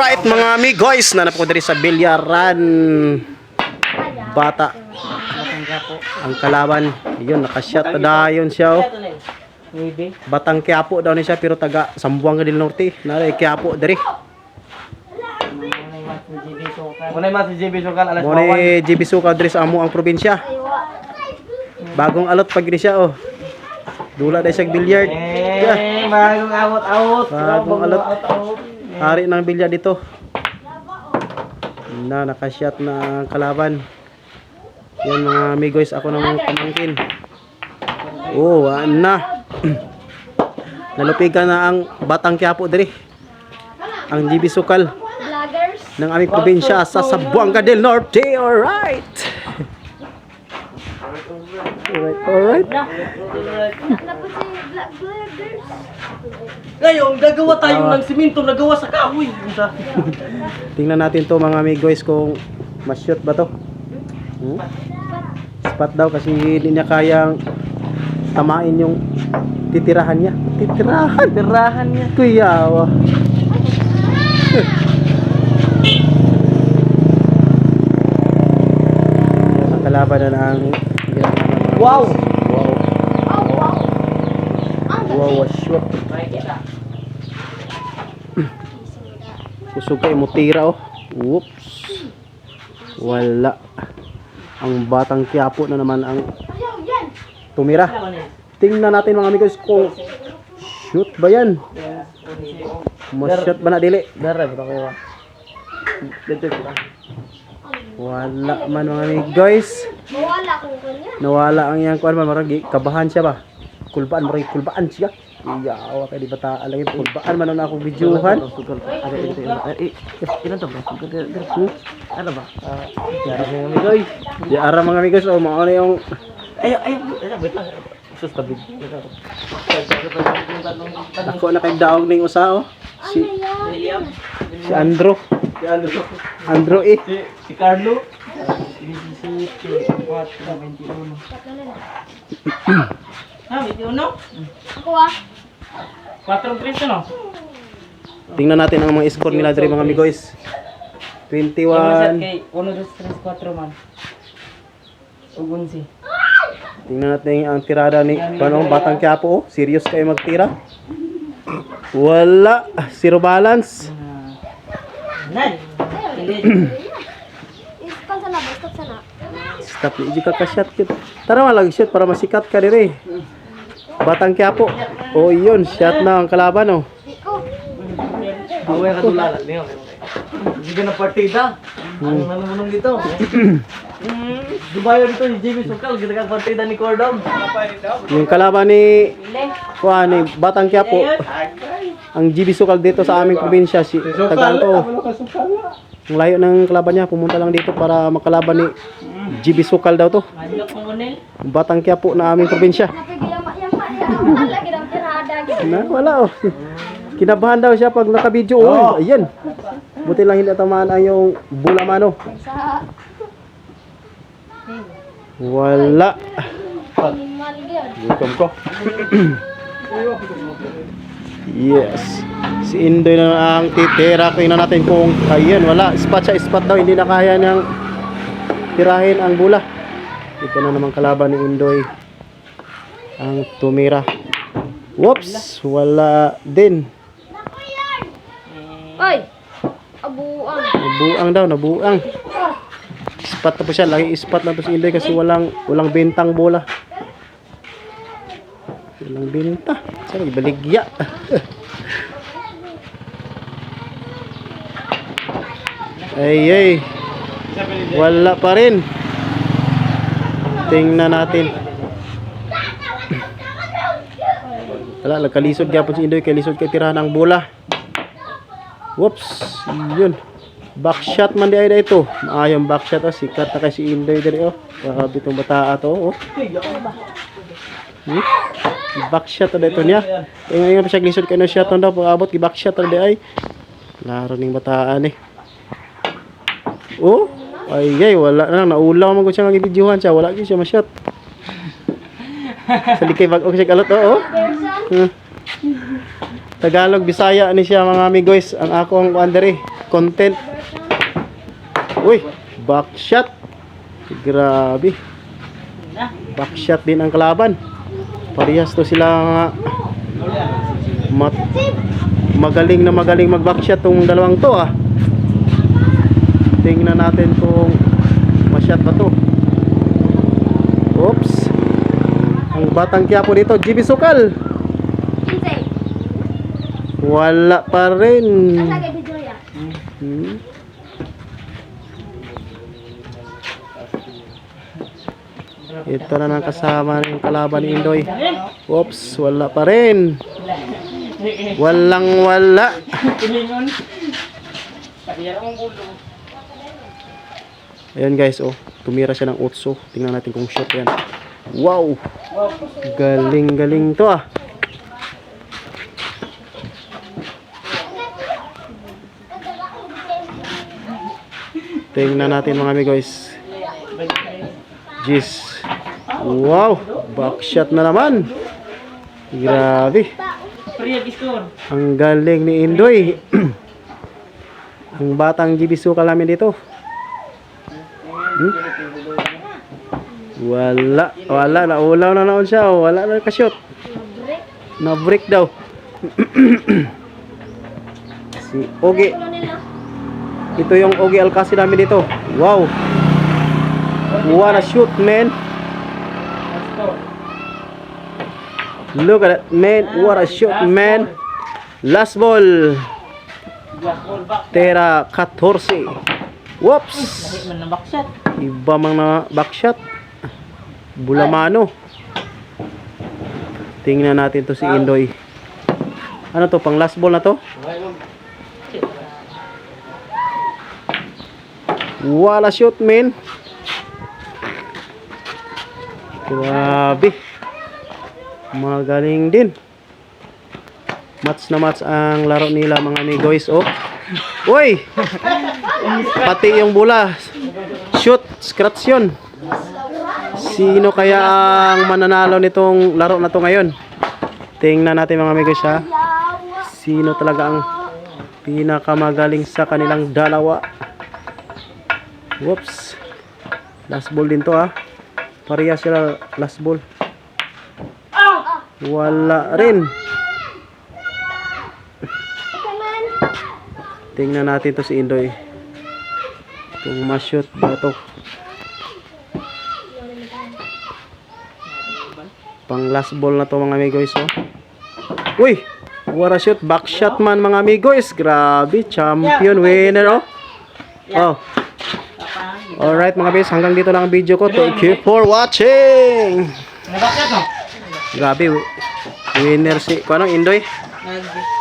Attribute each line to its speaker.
Speaker 1: Alright mga amigos, nanap ko diri sa bilyaran. Bata. Ang kalaban, yun, nakashot na dayon siya oh. Batang Quiapo daw ni siya pero taga Sambuanga del Norte. Naray Quiapo diri.
Speaker 2: Muna mas JB Sokal, alas
Speaker 1: Mo ni GB Sukaw diri sa amo ang probinsya. Bagong alot pag siya oh. Dula dai siya billiard. Yeah.
Speaker 2: Bagong awot-awot.
Speaker 1: Bagong alot.
Speaker 2: awot-awot.
Speaker 1: Hari ng bilya dito. Na nakashot na kalaban. Yan mga amigos, ako namang pamangkin. Oh, waan na. Nalupigan na ang Batang Quiapo diri. Ang GB Sukal ng aming probinsya sa Sabuanga del Norte. Alright. Alright, alright.
Speaker 3: Tapos si vlog- vloggers.
Speaker 2: Ngayon, gagawa tayo ng simento na gawa sa kahoy. Isa.
Speaker 1: Tingnan natin to mga amigos kung ma-shoot ba to. Hmm? Spot daw kasi hindi niya kayang tamain yung titirahan niya. Titirahan.
Speaker 2: Tirahan niya.
Speaker 1: Kuyawa. Yan ang kalaban na ng yan,
Speaker 2: Wow!
Speaker 1: Wow. Shoot. Kusog kayo mo tira oh. Whoops. Wala. Ang batang kiyapo na naman ang tumira. Tingnan natin mga amigos kung shoot ba yan? Mas-shoot ba na dili?
Speaker 2: Dara, baka kayo. Dito ko.
Speaker 1: Wala man mga amigos.
Speaker 3: Mawala kung kanya.
Speaker 1: Nawala ang iyang kuan man maragi kabahan siya ba? Kulbaan maragi kulbaan siya. Iyawa kay di bata alay kulbaan man na akong videohan.
Speaker 2: Ada ito. Eh, ilan to bro? Ano ba? Ah, yara mo yung amigoy.
Speaker 1: Di ara mga amigos oh mao na yung
Speaker 2: Ay, ay, ay, wait lang. Sus, tabi.
Speaker 1: ako na kay daog ning usa oh. Si si Andro.
Speaker 2: Si Andrew.
Speaker 1: Andro eh.
Speaker 2: Si, si Carlo. 17, 4, 21. Ah, 21?
Speaker 3: Ako ah.
Speaker 2: 4 preso no?
Speaker 1: Tingnan natin ang mga score nila diri mga amigos. 21.
Speaker 2: kay 1, 2, 3, 4 man. Ugunsi.
Speaker 1: Tingnan natin ang tirada ni paano batang Quiapo oh. Serious kayo magtira. Wala, zero balance.
Speaker 2: Nan.
Speaker 3: Sana ba? Stop sana.
Speaker 1: Stop ni ka ka-shot kit. Tara malag shot para masikat ka dire. Batang Quiapo. Oh, yun, shot na ang kalaban oh.
Speaker 2: Away ka tulala. Niyo. Hindi ka na partida. Ano na naman dito? Hmm, Dubayo dito ni Jimmy Sukal, kita ka partida ni Cordom.
Speaker 1: Yung kalaban ni Kuha ni Batang Quiapo. Ang GB Sukal dito sa aming probinsya si Taganto. Ang layo ng kalaban niya, pumunta lang dito para makalaban ni GB Sukal daw to. Batang Quiapo na aming probinsya.
Speaker 3: Napigiyama-yama yan. Lagi ng tirada.
Speaker 1: Na, wala oh. Kinabahan daw siya pag naka-video. Oh. ayan. Buti lang hindi natamaan ang yung bula mano.
Speaker 3: Sa
Speaker 1: Wala. Gutom ko. yes. Si Indoy na ang titira. Tingnan natin kung ayan, wala. Spot siya, spot daw. Hindi na kaya niyang tirahin ang bula. Ito na naman kalaban ni Indoy. Ang tumira. Whoops! Wala din.
Speaker 3: Oy! Abuang.
Speaker 1: Nabuang daw, nabuang. Spot na po siya. Lagi spot na to si Indoy kasi walang walang bentang bola. Walang benta. Sana ibaligya. ay ay. Wala pa rin. Tingnan natin. Wala, nagkalisod gyapon si Indoy kay lisod kay tirahan ng bola. Whoops, yun. Backshot man di ay da ito. Maayong backshot oh. Sikat na kay si Indoy diri oh. Grabe itong bata to oh. Hmm? Backshot na ito niya. Eh ngayon pa siya lisod kay no shot daw pag abot gi backshot na di ay. Laro ning bataan eh. Oh, ay ay wala na naulaw man gud siya nga gibidyohan siya, wala gyud siya ma-shot. Sa likay bag-o siya kalot oh. oh. Hmm. Tagalog, Bisaya ni siya mga amigos. Ang ako ang kuan diri. content. Uy, backshot. Grabe. Backshot din ang kalaban. Parehas to sila nga mat magaling na magaling mag backshot tong dalawang to ah. Tingnan natin kung masyat ba to. Oops. Ang batang Quiapo dito, GB Sukal. Wala pa rin. Hmm. Ito na nang kasama ng kalaban ni Indoy. Oops, wala pa rin. Walang wala. Ayan guys, oh. Tumira siya ng utso. Tingnan natin kung shot yan. Wow! Galing-galing to ah. Tingnan natin mga amigo guys. Jeez. Wow! Backshot na naman. Grabe. Ang galing ni Indoy. Ang batang gibisuka namin dito. Hmm? Wala, wala na ulaw na naon siya, wala na ka-shoot.
Speaker 3: Break.
Speaker 1: Na break daw. si
Speaker 3: Ano nila?
Speaker 1: Ito yung Ogi Alcasi namin dito. Wow. What a shoot, man. Look at that, man. What a shoot, man. Last ball. Tera 14. Whoops. Iba mang na backshot. Bulamano. Tingnan natin to si Indoy. Ano to, pang last ball na to? Wala shoot, man. Grabe. Magaling din. Mats na mats ang laro nila mga amigoys. Oh. Uy! Pati yung bola. Shoot, scratch yun. Sino kaya ang mananalo nitong laro na to ngayon? Tingnan natin mga amigo siya. Sino talaga ang pinakamagaling sa kanilang dalawa? Whoops. Last ball din to ah. Pareha sila last ball. Wala rin. Tingnan natin to si Indoy. Kung ma-shoot ba to. Pang last ball na to mga amigos oh. Uy! What a shoot. Back shot man mga amigos. Grabe. Champion winner oh. Oh. Alright mga bis. Hanggang dito lang ang video ko. Thank you for watching. Grabe. Winner si... Kung anong Indoy?
Speaker 2: Nag